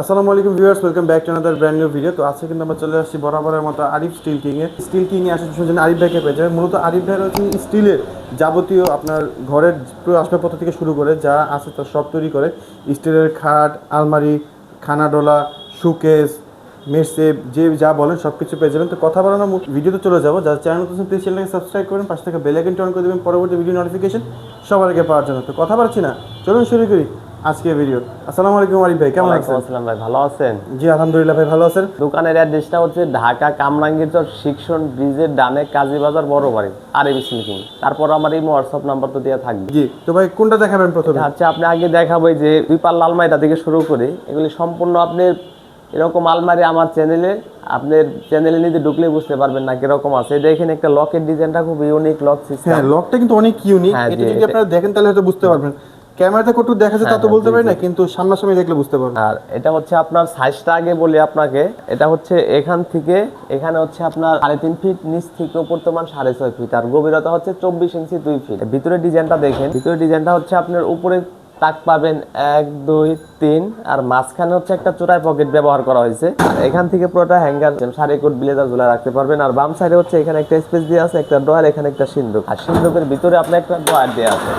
আসসালামু আলাইকুম viewers, welcome back to another brand new video তো আজকে কিন্তু আমরা চলে আসছি বরাবরের মতো আরিফ স্টিল কিংয়ে স্টিল কিংয়ে আসার জন্য আরিফ ভাইকে পেয়ে যাবে। মূলত আরিফ ভাইয়ের হচ্ছে স্টিলের যাবতীয় আপনার ঘরের আসবাবপত্র থেকে শুরু করে যা আছে তা সব তৈরি করে। স্টিলের খাট, আলমারি, খানাডোলা, শোকেস মেসেপ যে যা বলেন সব কিছু পেয়ে যাবেন। তো কথা বলানো ভিডিওতে চলে যাব। যারা চ্যানেল নতুন প্লিজ চ্যানেলকে সাবস্ক্রাইব করবেন, পাশে থেকে বেল আইকনটি করে দেবেন। পরবর্তী ভিডিও নোটিফিকেশন সবার আগে পাওয়ার জন্য। তো কথা বলছি না, চলুন শুরু করি। আজকের ভিডিও আসসালামু আলাইকুম আরিফ ভাই কেমন আছেন? আসসালাম ভাই ভালো আছেন? জি আলহামদুলিল্লাহ ভাই ভালো আছেন। দোকানের অ্যাড্রেসটা হচ্ছে ঢাকা কামরাঙ্গীরচর শিক্ষণ ব্রিজের ডানে কাজীবাজার বড় বাড়ি আর এবি সিলিকিং। তারপর আমার এই হোয়াটসঅ্যাপ নাম্বার তো দেওয়া থাকবে। জি তো ভাই কোনটা দেখাবেন প্রথমে? হচ্ছে আপনি আগে দেখাবো এই যে দুই পাল্লা আলমারিটা থেকে শুরু করে এগুলি সম্পূর্ণ আপনি এরকম আলমারি আমার চ্যানেলে আপনার চ্যানেলে নিতে ঢুকলে বুঝতে পারবেন না কীরকম আছে। দেখেন একটা লকের ডিজাইনটা খুব ইউনিক লক সিস্টেম হ্যাঁ লকটা কিন্তু অনেক ইউনিক হ্যাঁ, এটা যদি আপনারা দেখেন তাহলে হয়তো বুঝতে পারবেন। ক্যামেরাতে কত দেখা যায় তা তো হ্যাঁ, বলতে পারি না কিন্তু সামনাসামনি দেখলে বুঝতে পারবেন আর এটা হচ্ছে আপনার সাইজটা আগে বলি আপনাকে। এটা হচ্ছে এখান থেকে এখানে হচ্ছে আপনার সাড়ে তিন ফিট নিচ থেকে উপর তোমার সাড়ে ছয় ফিট আর গভীরতা হচ্ছে চব্বিশ ইঞ্চি দুই ফিট ভিতরে ডিজাইনটা দেখেন। ভিতরে ডিজাইনটা হচ্ছে আপনার উপরে তাক পাবেন এক দুই তিন আর মাঝখানে হচ্ছে একটা চোরাই পকেট ব্যবহার করা হয়েছে। এখান থেকে পুরোটা হ্যাঙ্গার শাড়ি কোট ব্লেজার ঝুলা রাখতে পারবেন। আর বাম সাইডে হচ্ছে এখানে একটা স্পেস দিয়ে আছে একটা ড্রয়ার এখানে একটা সিন্ধুক আর সিন্ধুকের ভিতরে আপনার একটা ড্রয়ার দেওয়া আছে।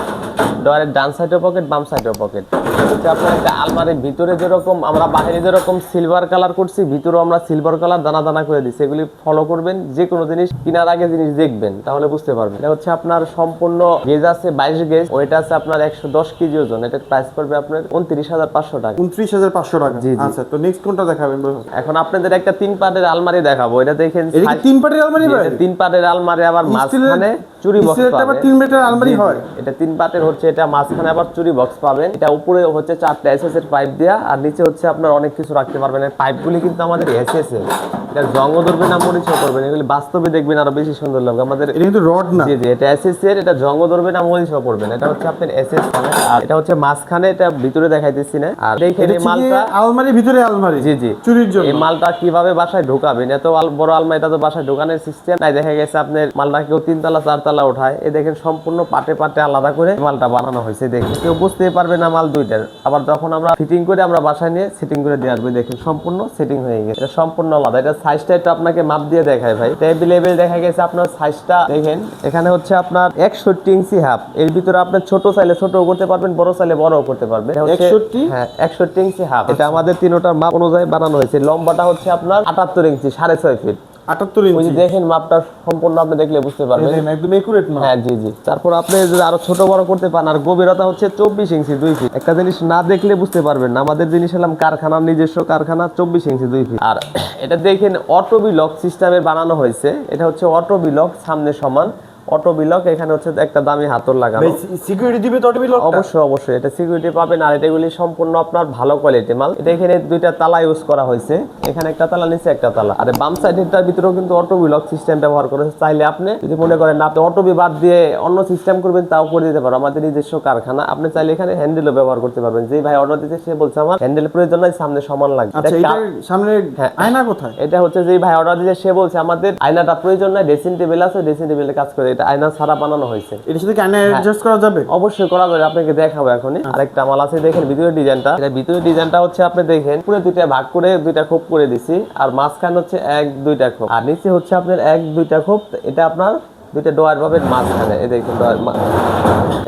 ডয়ারের ডান সাইডেও পকেট বাম সাইডেও পকেট হচ্ছে আপনার একটা আলমারির ভিতরে যেরকম আমরা বাইরে যেরকম সিলভার কালার করছি ভিতরেও আমরা সিলভার কালার দানা দানা করে দিচ্ছি। এগুলি ফলো করবেন যে কোনো জিনিস কেনার আগে জিনিস দেখবেন তাহলে বুঝতে পারবেন। এটা হচ্ছে আপনার সম্পূর্ণ গেজ আছে বাইশ গেজ ওইটা আছে আপনার একশো দশ কেজি ওজন। এটার প্রাইস পড়বে আপনার উনত্রিশ হাজার পাঁচশো টাকা। উনত্রিশ হাজার পাঁচশো টাকা? জি। আচ্ছা তো নেক্সট কোনটা দেখাবেন এখন আপনাদের একটা তিন পাটের আলমারি দেখাবো। এটা দেখেন তিন পাটের আলমারি তিন পাটের আলমারি আবার মাঝখানে চুরি বক্স পাবেন। তিন পাটের আলমারি। হয়। এটা তিন পাটের হচ্ছে এটা মাঝখানে আবার চুরি বক্স পাবেন। এটা উপরে হচ্ছে চারটা এসএস এর পাইপ দেয়া আর নিচে হচ্ছে আপনার অনেক কিছু রাখতে পারবেন। এই পাইপগুলি কিন্তু আমাদের এসএস এর। এটা জঙ্গ ধরবে না মরিচও করবেন। এগুলি বাস্তবে দেখবেন আরও বেশি সুন্দর লাগবে। আমাদের এটা কিন্তু রড না। জি জি এটা এসএস এর এটা জঙ্গ ধরবে না মরিচও করবেন। এটা হচ্ছে আপনার এসএস আর এটা হচ্ছে মাঝখানে এটা ভিতরে দেখাইতেছি না। আর দেখেন এই মালটা গিয়ে আলমারির ভিতরে আলমারি জি জি। চুরির জন্য। এই মালটা কীভাবে বাসায় ঢোকাবেন? এত বড় আলমারিটা তো বাসায় ঢোকানোর সিস্টেম নাই। দেখা গেছে আপনার মালটা কেউ তিনতলা চারতলা উঠায় এই দেখেন সম্পূর্ণ পাটে পাটে আলাদা করে মালটা বানানো হয়েছে দেখেন। কেউ বুঝতে পারবে না মাল দুইটার। আবার যখন আমরা ফিটিং করে আমরা বাসায় নিয়ে সেটিং করে দিয়ে আসব দেখেন সম্পূর্ণ সেটিং হয়ে গেছে। এটা সম্পূর্ণ আলাদা। এটা সাইজটা একটু আপনাকে মাপ দিয়ে দেখায় ভাই। টেবিলেবেল দেখা গেছে আপনার সাইজটা দেখেন এখানে হচ্ছে আপনার একষট্টি ইঞ্চি হাফ এর ভিতরে আপনার ছোট চাইলে ছোট করতে পারবেন বড় চাইলে বড় করতে পারবেন। 61? হ্যাঁ একষট্টি ইঞ্চি হাফ এটা আমাদের তিনোটার মাপ অনুযায়ী বানানো হয়েছে। লম্বাটা হচ্ছে আপনার আটাত্তর ইঞ্চি সাড়ে ছয় ফিট আটাত্তর ওই ইঞ্চি। যে দেখেন মাপটা সম্পূর্ণ আপনি দেখলে বুঝতে পারবেন। একদম একুরেট হ্যাঁ জি জি। তারপর আপনি যদি আরও ছোট বড় করতে পান আর গভীরতা হচ্ছে চব্বিশ ইঞ্চি দুই ফিট একটা জিনিস না দেখলে বুঝতে পারবেন না। আমাদের জিনিস হলাম কারখানার নিজস্ব কারখানা চব্বিশ ইঞ্চি দুই ফিট আর এটা দেখেন অটো বিলক সিস্টেমে বানানো হয়েছে। এটা হচ্ছে অটো বিলক সামনে সমান। অটো বিলক এখানে হচ্ছে একটা দামি হাতল লাগানো। সিকিউরিটি দিবে তো অটোমেটিক অবশ্যই অবশ্যই। এটা সিকিউরিটি পাবেন আর এটাগুলি সম্পূর্ণ আপনার ভালো কোয়ালিটি মাল। এটা এখানে দুইটা তালা ইউজ করা হয়েছে। এখানে একটা তালা নিচে একটা তালা। আর বাম সাইডেরটার ভিতরেও কিন্তু অটো লক সিস্টেম ব্যবহার চাইলে আপনি যদি মনে করেন না আপনি অটো বাদ দিয়ে অন্য সিস্টেম করবেন তাও করে দিতে পারো। আমাদের নিজস্ব কারখানা আপনি চাইলে এখানে হ্যান্ডেলও ব্যবহার করতে পারবেন। যে ভাই অর্ডার দিতে সে বলছে আমার হ্যান্ডেল প্রয়োজন নাই সামনে সমান লাগবে। আচ্ছা এটা সামনে হ্যাঁ। আয়না কোথায়? এটা হচ্ছে যে ভাই অর্ডার দিতে সে বলছে আমাদের আয়নাটা প্রয়োজন নাই ড্রেসিং টেবিল আছে ড্রেসিং টেবিলে কাজ করে এটা আয়না ছাড়া বানানো হয়েছে। এটা শুধু আয়না অ্যাডজাস্ট করা যাবে? অবশ্যই করা যাবে আপনাকে দেখাবো এখনই। আরেকটা মাল আছে দেখেন ভিতরের ডিজাইনটা। এটা ভিতরের ডিজাইনটা হচ্ছে আপনি দেখেন পুরো দুইটা ভাগ করে দুইটা খোপ করে দিছি। আর মাঝখানে হচ্ছে এক দুইটা খোপ। আর নিচে হচ্ছে আপনার এক দুইটা খোপ। এটা আপনার দুইটা ডয়ার পাবেন মাঝখানে। এই দেখুন ডয়ার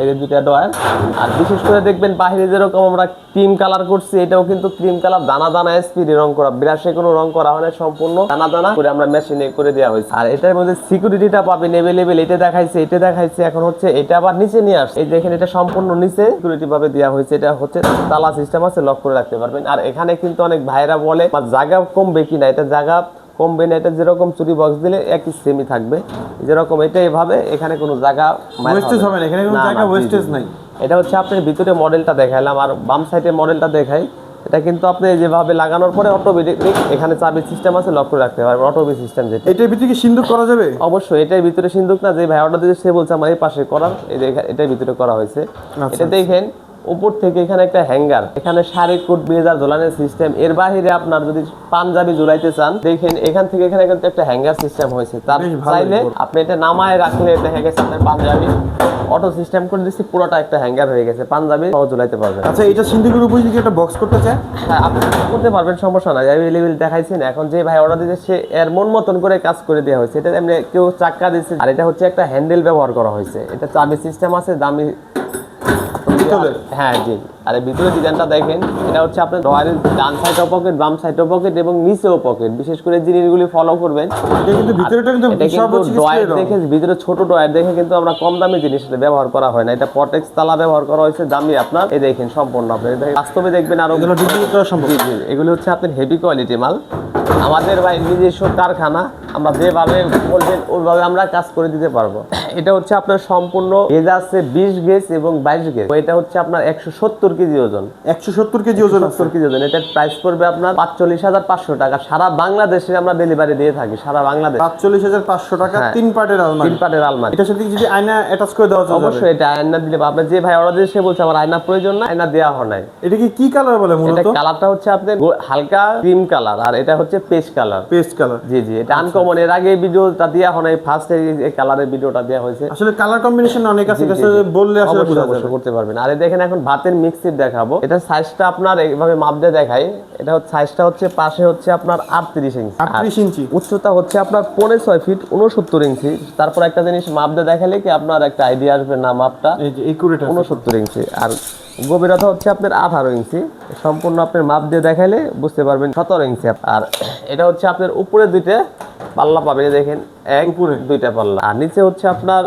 এই দুইটা ডয়ার। আর বিশেষ করে দেখবেন বাইরে যেরকম আমরা ক্রিম কালার করছি, এটাও কিন্তু ক্রিম কালার, দানা দানা এসপিডি রং করা, বিরাশে কোনো রং করা হয় সম্পূর্ণ দানা দানা করে আমরা মেশিনে করে দেওয়া হয়েছে। আর এটার মধ্যে সিকিউরিটিটা পাবেন এভেলেবেল এটা দেখাইছে এটা দেখাইছে, এখন হচ্ছে এটা আবার নিচে নিয়ে আসছে। এই দেখেন, এটা সম্পূর্ণ নিচে সিকিউরিটি ভাবে দেওয়া হয়েছে, এটা হচ্ছে তালা সিস্টেম আছে লক করে রাখতে পারবেন। আর এখানে কিন্তু অনেক ভাইরা বলে জায়গা কমবে কিনা? এটা জায়গা কমবে না এটা যেরকম চুরি বক্স দিলে একই সেমই থাকবে। যেরকম এটা এভাবে এখানে কোনো জায়গা ওয়েস্টেজ হবে না। এখানে কোনো জায়গা ওয়েস্টেজ নাই। এটা হচ্ছে আপনার ভিতরে মডেলটা দেখাইলাম আর বাম সাইডে মডেলটা দেখাই। এটা কিন্তু আপনি যেভাবে লাগানোর পরে অটোমেটিক এখানে চাবি সিস্টেম আছে লক করে রাখতে পারবেন অটোমেটিক সিস্টেম যেটা। এটার ভিতরে কি সিন্ধুক করা যাবে? অবশ্যই এটার ভিতরে সিন্ধুক না যে ভাই অর্ডার দিয়েছে সে বলছে আমার এই পাশে করার এই যে এটার ভিতরে করা হয়েছে। আচ্ছা, এটা দেখেন উপর থেকে এখানে একটা হ্যাঙ্গার। এখানে শাড়ি কোট ব্লেজার ঝোলানোর সিস্টেম এর বাইরে আপনার যদি পাঞ্জাবি ঝুলাইতে চান দেখেন এখান থেকে এখানে কিন্তু একটা হ্যাঙ্গার সিস্টেম হয়েছে। তার চাইলে আপনি এটা নামায় রাখলে দেখা গেছে আপনার পাঞ্জাবি। অটো সিস্টেম করে দিচ্ছি পুরোটা একটা হ্যাঙ্গার হয়ে গেছে। পাঞ্জাবি সহ ঝুলাইতে পারবেন। আচ্ছা এটা সিন্ডিকের উপরে যদি একটা বক্স করতে চায়? হ্যাঁ আপনি করতে পারবেন সমস্যা নাই। অ্যাভেলেবেল দেখাইছেন এখন যে ভাই অর্ডার দিতে সে এর মন মতন করে কাজ করে দেওয়া হয়েছে। এটা এমনি কেউ চাক্কা দিচ্ছে আর এটা হচ্ছে একটা হ্যান্ডেল ব্যবহার করা হয়েছে। এটা চাবি সিস্টেম আছে দামি ভিতরে? হ্যাঁ জি। আর ভিতরে ডিজাইনটা দেখেন এটা হচ্ছে আপনার ডয়ারের ডান সাইডও পকেট বাম সাইডও পকেট এবং নিচেও পকেট বিশেষ করে জিনিসগুলি ফলো করবেন কিন্তু ভিতরেটা কিন্তু ডয়ার দেখে ভিতরে ছোট ডয়ার দেখে কিন্তু আমরা কম দামি জিনিসটা ব্যবহার করা হয় না। এটা পটেক্স তালা ব্যবহার করা হয়েছে দামি আপনার। এই দেখেন সম্পূর্ণ আপনি এটা বাস্তবে দেখবেন আরও সম্ভব। এগুলো হচ্ছে আপনার হেভি কোয়ালিটি মাল। আমাদের ভাই নিজস্ব কারখানা আমরা যেভাবে বলবেন ওইভাবে আমরা কাজ করে দিতে পারব। এটা হচ্ছে আপনার সম্পূর্ণ গেজ আছে বিশ গেজ এবং বাইশ গেজ। এটা হচ্ছে আপনার একশো সত্তর কেজি ওজন। একশো সত্তর কেজি ওজন সত্তর কেজি ওজন। এটার প্রাইস পড়বে আপনার পাঁচচল্লিশ হাজার পাঁচশো টাকা। সারা বাংলাদেশে আমরা ডেলিভারি দিয়ে থাকি সারা বাংলাদেশ। পাঁচচল্লিশ হাজার পাঁচশো টাকা হ্যাঁ। তিন পার্টের আলমারি। তিন পাটের আলমারি। এটার সাথে যদি আয়না অ্যাটাচ করে দেওয়া যাবে অবশ্যই এটা আয়না দিলে। আপনার যে ভাই অর্ডার দিয়ে সে বলছে আমার আয়না প্রয়োজন না আয়না দেওয়া হয় নাই। এটা কি কি কালার বলে এটা মূলত? কালারটা হচ্ছে আপনার হালকা ক্রিম কালার আর এটা হচ্ছে পেস্ট কালার। Paste colour. জি জি এটা আনকমন এর আগে ভিডিওটা দেওয়া হয় নাই ফার্স্ট এই কালারের ভিডিওটা দেওয়া হয়েছে। আসলে কালার কম্বিনেশন অনেক আছে আসলে বললে আসলে বোঝা যাবে। করতে পারবেন। আর দেখেন এখন ভাতের মিক্সির দেখাবো। এটা সাইজটা আপনার এইভাবে মাপ দিয়ে দেখাই। এটা হচ্ছে সাইজটা হচ্ছে পাশে হচ্ছে আপনার আটত্রিশ ইঞ্চি। আর আটত্রিশ ইঞ্চি। উচ্চতা হচ্ছে আপনার পনেরো ছয় ফিট উনসত্তর ইঞ্চি। তারপর একটা জিনিস মাপ দিয়ে দেখালে কি আপনার একটা আইডিয়া আসবে না মাপটা? এই যে এই কুড়িটা উনসত্তর ইঞ্চি। আর গভীরতা হচ্ছে আপনার আঠারো ইঞ্চি সম্পূর্ণ আপনার মাপ দিয়ে দেখাইলে বুঝতে পারবেন সতেরো ইঞ্চি আর এটা হচ্ছে আপনার উপরে দুইটা পাল্লা পাবেন দেখেন এক উপরে? দুইটা পাল্লা আর নিচে হচ্ছে আপনার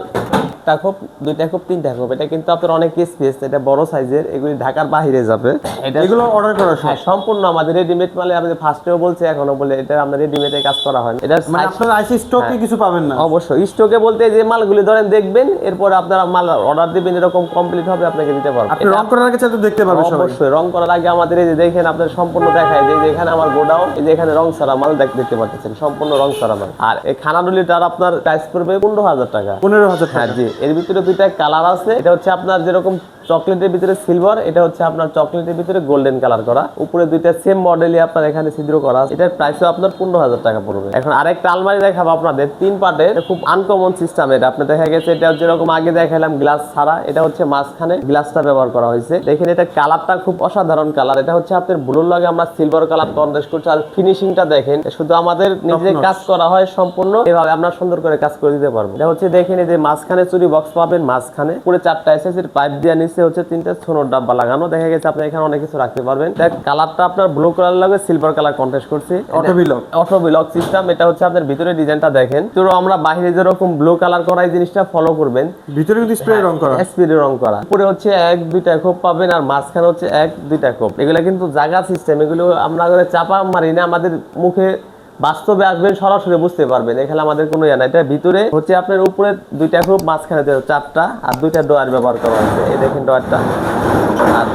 একটা খোপ দুইটা খোপ তিনটা খোপ এটা কিন্তু আপনার অনেক স্পেস এটা বড় সাইজের এগুলি ঢাকার বাহিরে যাবে। এটা এগুলো অর্ডার করা সব হ্যাঁ সম্পূর্ণ আমাদের রেডিমেড মালে আমাদের ফার্স্টেও বলছে এখনও বলে এটা আমরা রেডিমেডে কাজ করা হয় এটা মানে আপনার আইসি স্টকে কিছু পাবেন না। অবশ্যই স্টকে বলতে যে মালগুলি ধরেন দেখবেন এরপর আপনারা মাল অর্ডার দিবেন এরকম কমপ্লিট হবে আপনাকে দিতে পারব। আপনি রং করার আগে চাইলে দেখতে পারবেন অবশ্যই রং করার আগে আমাদের এই যে দেখেন আপনার সম্পূর্ণ দেখায় যে এখানে আমার গোডাউন এই যে এখানে রং সারা মাল দেখ- দেখতে পাচ্ছেন সম্পূর্ণ রং সারা মাল। আর এই খানাডুলিটার আপনার প্রাইস পড়বে পনেরো হাজার টাকা। পনেরো হাজার হ্যাঁ টাকা জি। এর ভিতরে দুইটা কালার আছে। এটা হচ্ছে আপনার যেরকম চকলেটের ভিতরে সিলভার এটা হচ্ছে আপনার চকলেটের ভিতরে গোল্ডেন কালার করা। উপরে দুইটা সেম মডেলই আপনার এখানে ছিদ্র করা এটার প্রাইসও আপনার পনেরো হাজার টাকা পড়বে। এখন আরেকটা আলমারি দেখাবো আপনাদের। তিন পার্টের খুব আনকমন সিস্টেম এটা। আপনার দেখা গেছে এটা যেরকম আগে দেখালাম গ্লাস ছাড়া এটা হচ্ছে মাঝখানে গ্লাসটা ব্যবহার করা হয়েছে। দেখেন এটা কালারটা খুব অসাধারণ কালার এটা হচ্ছে আপনার ব্লুর লগে আমরা সিলভার কালার কন্ট্রাস্ট করছি। আর ফিনিশিংটা দেখেন শুধু আমাদের notch। কাজ করা হয় সম্পূর্ণ। এভাবে আমরা সুন্দর করে কাজ করে দিতে পারব। এটা হচ্ছে দেখেন এই যে মাঝখানে চুরি বক্স পাবেন মাঝখানে। পুরো চারটা এসএসির পাইপ দিয়ে নিচে হচ্ছে তিনটা ছোট ডাব্বা লাগানো। দেখা গেছে আপনি এখানে অনেক কিছু রাখতে পারবেন। কালারটা আপনার ব্লু কালার লাগে সিলভার কালার কন্ট্রাস্ট করছি। Auto block auto block system এটা হচ্ছে আপনার ভিতরে ডিজাইনটা দেখেন। তো আমরা বাইরে যেরকম ব্লু কালার করা এই জিনিসটা ফলো করবেন। ভিতরে কিন্তু স্প্রে রং করা। স্পিড রং করা। উপরে হচ্ছে এক দুইটা খোপ পাবেন আর মাঝখানে হচ্ছে এক দুইটা খোপ। এগুলো কিন্তু জায়গা সিস্টেম এগুলো আমরা চাপা মারি না আমাদের মুখে বাস্তবে আসবেন, সরাসরি বুঝতে পারবেন। এখানে আমাদের কোনো ইয়া না এটা ভিতরে হচ্ছে আপনার উপরে দুইটা খুব মাঝখানে চারটা আর দুইটা ডোয়ার ব্যবহার করা হয়েছে এই দেখেন ডোয়ারটা আর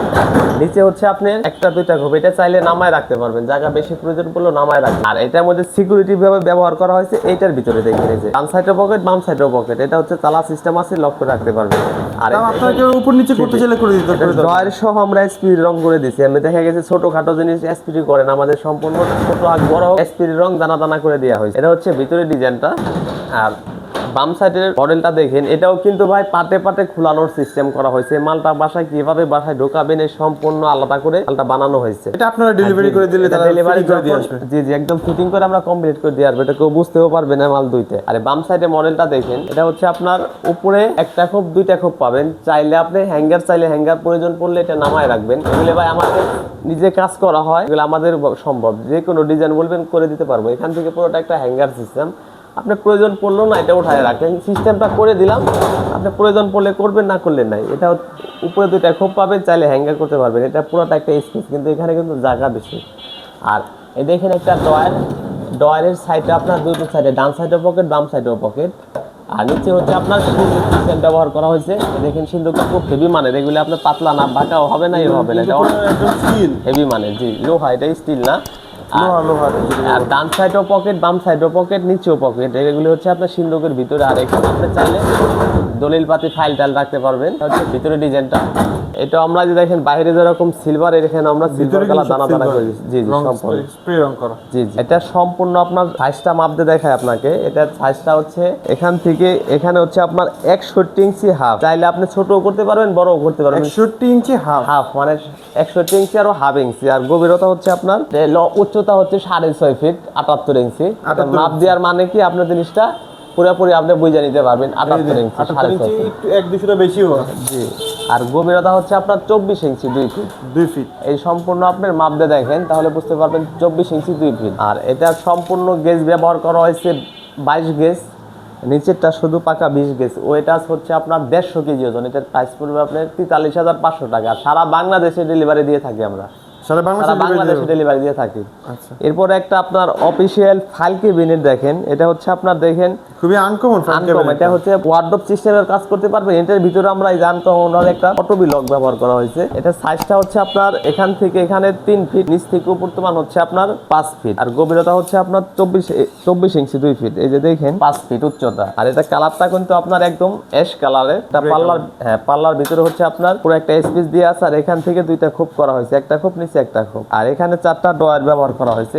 নিচে হচ্ছে আপনি একটা দুইটা খোপ এটা চাইলে নামায় রাখতে পারবেন। জায়গা বেশি প্রয়োজন পড়লে নামায় রাখবেন। আর এটার মধ্যে সিকিউরিটি ভাবে ব্যবহার করা হয়েছে এইটার ভিতরে দেখে নিয়েছে ডান সাইডের পকেট বাম সাইডের পকেট এটা হচ্ছে তালা সিস্টেম আছে লক করে রাখতে পারবেন। আর কেউ উপর নিচে করতে চাইলে করে দিতে সহ আমরা স্পিড রং করে দিছি। আমি দেখা গেছে ছোটখাটো জিনিস স্পিড করেন। আমাদের সম্পূর্ণ ছোট আর বড় স্পিড রং দানা দানা করে দেওয়া হয়েছে। এটা হচ্ছে ভিতরে ডিজাইনটা আর বাম সাইডের মডেলটা দেখেন এটাও কিন্তু ভাই পাটে পাটে খোলানোর সিস্টেম করা হয়েছে। মালটা বাসায় কীভাবে বাসায় ঢোকাবেন এই সম্পূর্ণ আলাদা করে মালটা বানানো হয়েছে। এটা আপনারা ডেলিভারি করে দিলে তারা ডেলিভারি করে দিয়ে আসবে। জি জি একদম ফিটিং করে আমরা কমপ্লিট করে দিয়ে আসব। এটা কেউ বুঝতেও পারবে না মাল দুইতে আর বাম সাইডে মডেলটা দেখেন এটা হচ্ছে আপনার উপরে একটা খোপ দুইটা খোপ পাবেন। চাইলে আপনি হ্যাঙ্গার চাইলে হ্যাঙ্গার প্রয়োজন পড়লে এটা নামায় রাখবেন। এগুলো ভাই আমাদের নিজে কাজ করা হয় এগুলো আমাদের সম্ভব। যে কোনো ডিজাইন বলবেন করে দিতে পারব। এখান থেকে পুরোটা একটা হ্যাঙ্গার সিস্টেম আপনি প্রয়োজন পড়ল না এটা উঠায় রাখেন সিস্টেমটা করে দিলাম। আপনি প্রয়োজন পড়লে করবেন না করলে নাই। এটা উপরে দুইটা খোপ পাবেন চাইলে হ্যাঙ্গার করতে পারবেন। এটা পুরোটা একটা স্পেস কিন্তু এখানে কিন্তু জায়গা বেশি। আর এই দেখেন একটা ডয়ার ডয়ারের সাইডে আপনার দুটো সাইডে ডান সাইডেও পকেট বাম সাইডেও পকেট আর নিচে হচ্ছে আপনার সিন্দুক সিস্টেম ব্যবহার করা হয়েছে। দেখেন সিন্দুকটা খুব হেভি মানে এগুলো আপনার পাতলা না বাঁকাও হবে না এ হবে না। এটা হেভি মানে জি। লোহা এটা স্টিল না। আর ডান সাইডও পকেট বাম সাইডও পকেট নিচেও পকেট এগুলি হচ্ছে আপনার ভিতরে। আর এখানে আপনি চাইলে দলিল পাতি ফাইল টাইল রাখতে পারবেন। হচ্ছে ভিতরে ডিজাইনটা এটা আমরা যে দেখেন বাইরে যেরকম সিলভার এখানে আমরা সিলভার কালার দানা দানা করে জি জি সম্পূর্ণ। স্প্রে রং করা। জি জি। এটা সম্পূর্ণ আপনার সাইজটা মাপতে দেখায় আপনাকে। এটা সাইজটা হচ্ছে এখান থেকে এখানে হচ্ছে আপনার একষট্টি ইঞ্চি হাফ চাইলে আপনি ছোটও করতে পারবেন বড়ও করতে পারবেন। একষট্টি ইঞ্চি হাফ হাফ মানে একষট্টি ইঞ্চি আর হাফ ইঞ্চি। আর গভীরতা হচ্ছে আপনার ল- উচ্চতা হচ্ছে সাড়ে ছয় ফিট আটাত্তর ইঞ্চি মাপ দেওয়ার মানে কি? আপনার জিনিসটা পুরোপুরি আপনি বুঝে নিতে পারবেন আটাত্তর ইঞ্চি সাড়ে ইঞ্চি এক দুশোটা বেশিও জি। আর গভীরতা হচ্ছে আপনার চব্বিশ ইঞ্চি দুই ফিট দুই ফিট এই সম্পূর্ণ আপনার মাপ দিয়ে দেখেন তাহলে বুঝতে পারবেন চব্বিশ ইঞ্চি দুই ফিট আর এটা সম্পূর্ণ গেজ ব্যবহার করা হয়েছে বাইশ গেজ নিচেরটা শুধু পাকা বিশ গেজ ওইটা হচ্ছে আপনার দেড়শো কেজি ওজন এটার প্রাইস পড়বে আপনার তেতাল্লিশ হাজার পাঁচশো টাকা। আর সারা বাংলাদেশে ডেলিভারি দিয়ে থাকি আমরা। সারা বাংলাদেশে ডেলিভারি দিয়ে থাকি। আচ্ছা। এরপরে একটা আপনার অফিসিয়াল ফাইল কেবিনেট দেখেন এটা হচ্ছে আপনার দেখেন খুবই আনকমন আনকম এটা হচ্ছে ওয়ার্ডরোব সিস্টেমের কাজ করতে এটার ভিতরে আমরা এই আনকমন একটা অটোবি লক ব্যবহার করা হয়েছে। এটা সাইজটা হচ্ছে আপনার এখান থেকে এখানে তিন ফিট নিচ থেকে হচ্ছে আপনার পাঁচ ফিট আর গভীরতা হচ্ছে আপনার চব্বিশ চব্বিশ ইঞ্চি দুই ফিট এই যে দেখেন পাঁচ ফিট উচ্চতা। আর এটা কালারটা কিন্তু আপনার একদম অ্যাশ কালারের এটা পাল্লার হ্যাঁ পাল্লার ভিতরে হচ্ছে আপনার পুরো একটা স্পেস দিয়ে আছে। আর এখান থেকে দুইটা খোপ করা হয়েছে। একটা খোপ নিচে একটা খোপ আর এখানে চারটা ডয়ার ব্যবহার করা হয়েছে।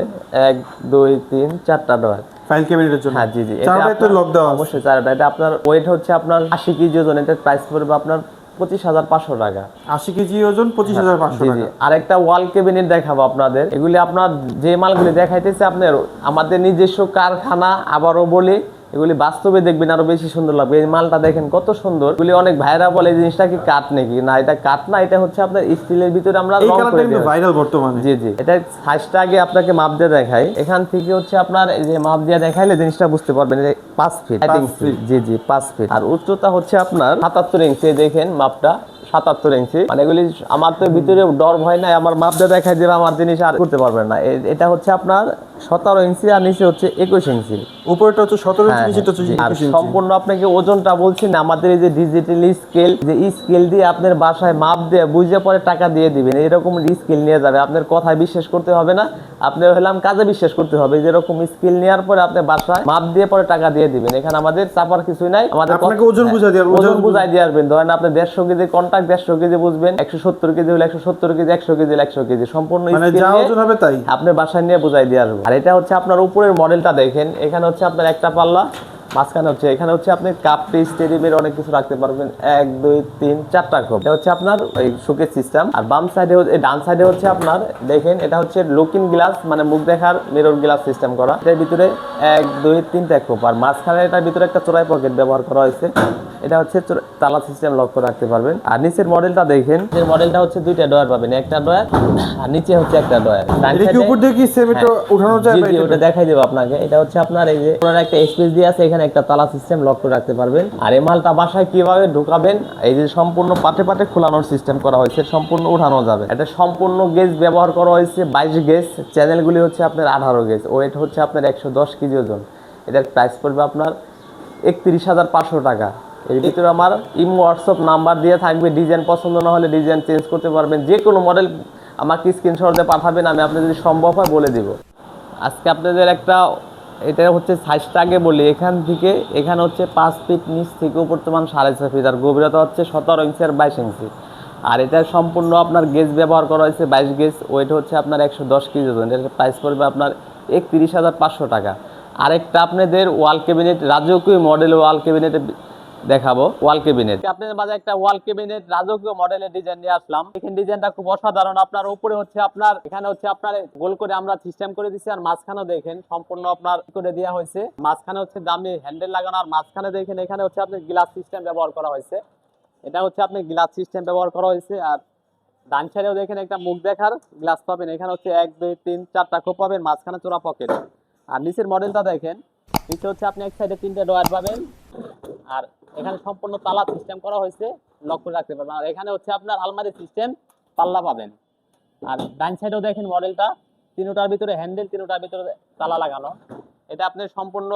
এক দুই তিন চারটা ডয়ার ফাইল ক্যাবিনেটের জন্য? হ্যাঁ জি জি। তো লক দেওয়া অবশ্যই চারটা। এটা আপনার ওয়েট হচ্ছে আপনার আশি কেজি ওজন। এটার প্রাইস পড়বে আপনার পঁচিশ হাজার পাঁচশো টাকা। আশি কেজি ওজন পঁচিশ হাজার পাঁচশো জি টাকা। আরেকটা ওয়াল কেবিনেট দেখাবো আপনাদের। এগুলি আপনার যে মালগুলি দেখাইতেছে আপনার আমাদের নিজস্ব কারখানা আবারও বলি এগুলি বাস্তবে দেখবেন আরও বেশি সুন্দর লাগবে। এই মালটা দেখেন কত সুন্দর। এগুলি অনেক ভাইরা বলে এই জিনিসটা কি কাঠ নাকি? না এটা কাঠ না এটা হচ্ছে আপনার স্টিলের ভিতরে আমরা রং করে দেওয়া। ভাইরাল বর্তমানে। জি জি। এটা সাইজটা আগে আপনাকে মাপ দিয়ে দেখাই। এখান থেকে হচ্ছে আপনার এই যে মাপ দিয়ে দেখাইলে জিনিসটা বুঝতে পারবেন এই যে পাঁচ ফিট পাঁচ ফিট। জি জি পাঁচ ফিট আর উচ্চতা হচ্ছে আপনার সাতাত্তর ইঞ্চি এই দেখেন মাপটা সাতাত্তর ইঞ্চি মানে এগুলি আমার তো ভিতরে ডর ভয় নাই আমার মাপ দিয়ে দেখাই দেবে আমার জিনিস আর করতে পারবেন না। এটা হচ্ছে আপনার সতেরো ইঞ্চি আর নিচে হচ্ছে একুশ ইঞ্চি। উপরটা হচ্ছে সতেরো ইঞ্চি হ্যাঁ, নিচেটা হচ্ছে আর সম্পূর্ণ আপনাকে ওজনটা বলছি না আমাদের এই যে ডিজিটাল স্কেল যে স্কেল দিয়ে আপনার বাসায় মাপ দিয়ে বুঝে পরে টাকা দিয়ে দিবেন এরকম স্কেল নিয়ে যাবে। আপনার কথায় বিশ্বাস করতে হবে না আপনি হলাম কাজে বিশ্বাস করতে হবে যেরকম স্কেল নেওয়ার পরে আপনি বাসায় মাপ দিয়ে পরে টাকা দিয়ে দিবেন। এখানে আমাদের চাপার কিছুই নাই আমাদের আপনাকে ওজন বুঝাই দেওয়ার- ওজন ওজন বুঝাই দিয়ে আসবেন। ধরেন আপনি দেড়শো কেজি কন্ট্যাক্ট দেড়শো কেজি বুঝবেন একশো সত্তর কেজি হলে একশো সত্তর কেজি একশো কেজি একশো কেজি। সম্পূর্ণ মানে যা ওজন হবে তাই। আপনার বাসায় নিয়ে বুঝাই দিয়ে আসব। আর এটা হচ্ছে আপনার উপরের মডেলটা দেখেন। এখানে হচ্ছে আপনার একটা পাল্লা মাঝখানে হচ্ছে এখানে হচ্ছে আপনি কাপ পিস টেরিবের অনেক কিছু রাখতে পারবেন। এক দুই তিন চারটা কাপ এটা হচ্ছে আপনার ওই সুকের সিস্টেম আর বাম সাইডে ডান সাইডে হচ্ছে আপনার দেখেন এটা হচ্ছে লুকিং গ্লাস মানে মুখ দেখার মিরর গ্লাস সিস্টেম করা। এটার ভিতরে এক দুই তিনটা কোপ আর মাঝখানে এটার ভিতরে একটা চোরাই পকেট ব্যবহার করা হয়েছে। এটা হচ্ছে তালা সিস্টেম লক করে রাখতে পারবেন। আর নিচের মডেলটা দেখেন নিচের মডেলটা হচ্ছে দুইটা ডয়ার পাবেন একটা ডয়ার আর নিচে হচ্ছে একটা ডয়ার উপর দিয়ে কি সেম এটা উঠানো যায় জি ওটা দেখাই দেবো আপনাকে। এটা হচ্ছে আপনার এই যে পুরো একটা স্পেস দিয়ে আছে এখানে একটা তালা সিস্টেম লক করে রাখতে পারবেন। আর এই মালটা বাসায় কীভাবে ঢুকাবেন, এই যে সম্পূর্ণ পাটে পাটে খোলানোর সিস্টেম করা হয়েছে, সম্পূর্ণ উঠানো যাবে। এটা সম্পূর্ণ গেজ ব্যবহার করা হয়েছে বাইশ গেজ চ্যানেলগুলি হচ্ছে আপনার আঠারো গেজ ওয়েট হচ্ছে আপনার একশো দশ কেজি ওজন। এটার প্রাইস পড়বে আপনার একত্রিশ হাজার পাঁচশো টাকা। এর ভিতরে আমার ইমো হোয়াটসঅ্যাপ নাম্বার দিয়ে থাকবে। ডিজাইন পছন্দ না হলে ডিজাইন চেঞ্জ করতে পারবেন। যে কোনো মডেল আমাকে স্ক্রিনশট দিয়ে পাঠাবেন, আমি আপনাদের যদি সম্ভব হয় বলে দিব। আজকে আপনাদের একটা এটা হচ্ছে সাইজটা আগে বলি, এখান থেকে, এখানে হচ্ছে পাঁচ ফিট নিচ থেকে উপর তোমার সাড়ে ছয় ফিট আর গভীরতা হচ্ছে সতেরো ইঞ্চি আর বাইশ ইঞ্চি আর এটা সম্পূর্ণ আপনার গেজ ব্যবহার করা হয়েছে বাইশ গেজ ওয়েট হচ্ছে আপনার একশো দশ কেজি ওজন, এটার প্রাইস পড়বে আপনার একত্রিশ হাজার পাঁচশো টাকা। আরেকটা আপনাদের ওয়াল ক্যাবিনেট রাজকীয় মডেল ওয়াল ক্যাবিনেট দেখাবো ওয়াল ক্যাবিনেট আপনাদের মাঝে একটা ওয়াল ক্যাবিনেট রাজকীয় মডেলের ডিজাইন নিয়ে আসলাম। এখানে ডিজাইনটা খুব অসাধারণ। আপনার উপরে হচ্ছে আপনার, এখানে হচ্ছে আপনার গোল করে আমরা সিস্টেম করে দিচ্ছি আর মাঝখানেও দেখেন, সম্পূর্ণ আপনার করে দেওয়া হয়েছে। মাঝখানে হচ্ছে দামি হ্যান্ডেল লাগানো আর মাঝখানে দেখেন, এখানে হচ্ছে আপনার গ্লাস সিস্টেম ব্যবহার করা হয়েছে। এটা হচ্ছে আপনি গ্লাস সিস্টেম ব্যবহার করা হয়েছে আর ডান সাইডেও দেখেন একটা মুখ দেখার গ্লাস পাবেন। এখানে হচ্ছে এক, দুই, তিন, চারটা খোপ পাবেন, মাঝখানে চোরা পকেট আর নিচের মডেলটা দেখেন, নিচে হচ্ছে আপনি এক সাইডে তিনটে ডয়ার পাবেন। আর এখানে সম্পূর্ণ তালা সিস্টেম করা হয়েছে, লক্ষ্য রাখতে পারবেন। আর এখানে হচ্ছে আপনার আলমারি সিস্টেম পাল্লা পাবেন। আর ডান সাইডেও দেখেন মডেলটা তিনোটার ভিতরে হ্যান্ডেল তিনোটার ভিতরে তালা লাগানো। এটা আপনার সম্পূর্ণ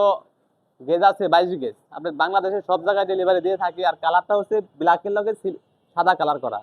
গেজ আছে, বাইশ গেজ আপনি বাংলাদেশের সব জায়গায় ডেলিভারি দিয়ে থাকি। আর কালারটা হচ্ছে ব্ল্যাকের লগে সাদা কালার করা।